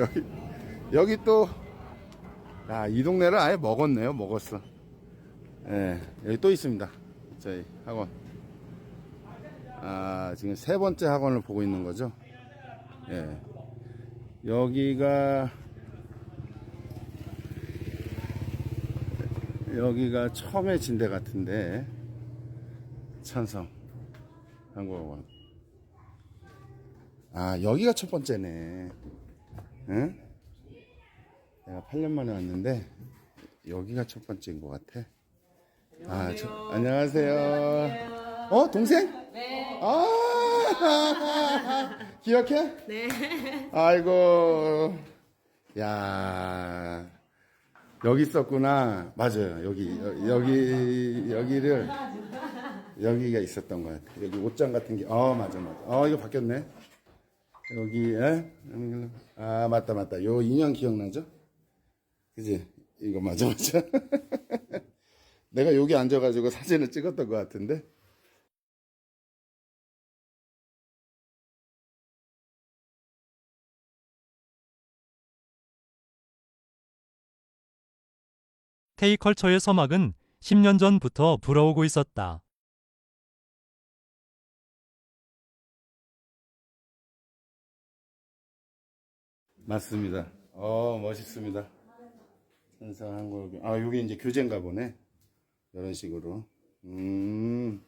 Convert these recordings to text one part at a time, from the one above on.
여기 여기 또 야, 이 동네를 아예 먹었네요. 먹었어. 예, 여기 또 있습니다. 저희 학원. 아, 지금 세 번째 학원을 보고 있는 거죠. 예. 여기가 여기가 처음에 진대 같은데 찬성 한국어원. 아, 여기가 첫 번째네. 응? 내가 8년 만에 왔는데 여기가 첫 번째인 것 같아. 아, 저, 안녕하세요. 어, 동생? 네. 아, 기억해? 네. 아이고, 야, 여기 있었구나. 맞아요. 여기, 여- 여기, 여기를, 여기가 있었던 것 같아. 여기 옷장 같은 게, 어, 맞아, 맞아. 어, 이거 바뀌었네. 여기, 에? 아, 맞다, 맞다. 요 인형 기억나죠? 그지? 이거 맞아, 맞아. 내가 여기 앉아가지고 사진을 찍었던 것 같은데. K컬처의 서막은 10년 전부터 불어오고 있었다. 맞습니다. 어, 멋있습니다. 천상 한국. 아, 요게 이제 교재인가 보네. 이런 식으로. 음,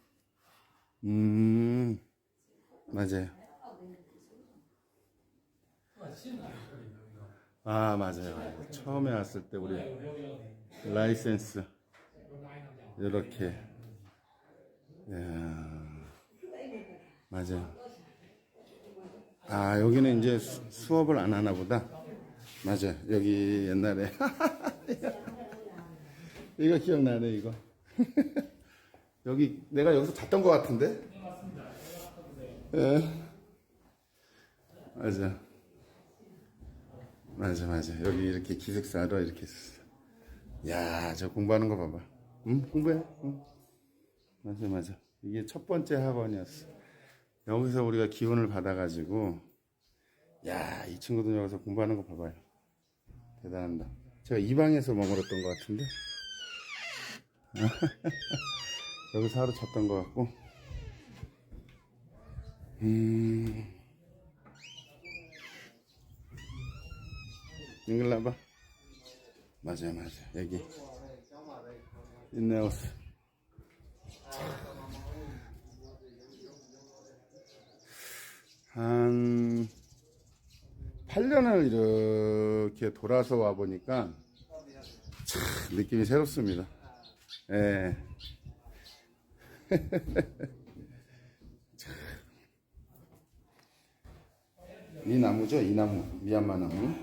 음, 맞아요. 아. 맞아요. 처음에 왔을 때 우리 라이센스. 이렇게. 이야, 맞아요. 아, 여기는 이제 수, 수업을 안 하나 보다. 맞아. 여기 옛날에. 이거 기억나네, 이거. 여기, 내가 여기서 잤던 것 같은데? 예. 맞아. 맞아, 맞아. 여기 이렇게 기숙사로 이렇게 있었어. 야, 저 공부하는 거 봐봐. 응? 공부해? 응. 맞아, 맞아. 이게 첫 번째 학원이었어. 여기서 우리가 기운을 받아가지고, 야, 이 친구들 여기서 공부하는 거 봐봐요. 대단합니다. 제가 이 방에서 머물렀던 것 같은데, 여기서 하루 잤던 것 같고, 음, 잉글라봐. 맞아요, 맞아요. 여기. 인네오스. 한 8년을 이렇게 돌아서 와 보니까 참 느낌이 새롭습니다. 예. 참. 이 나무죠, 이 나무, 미얀마 나무.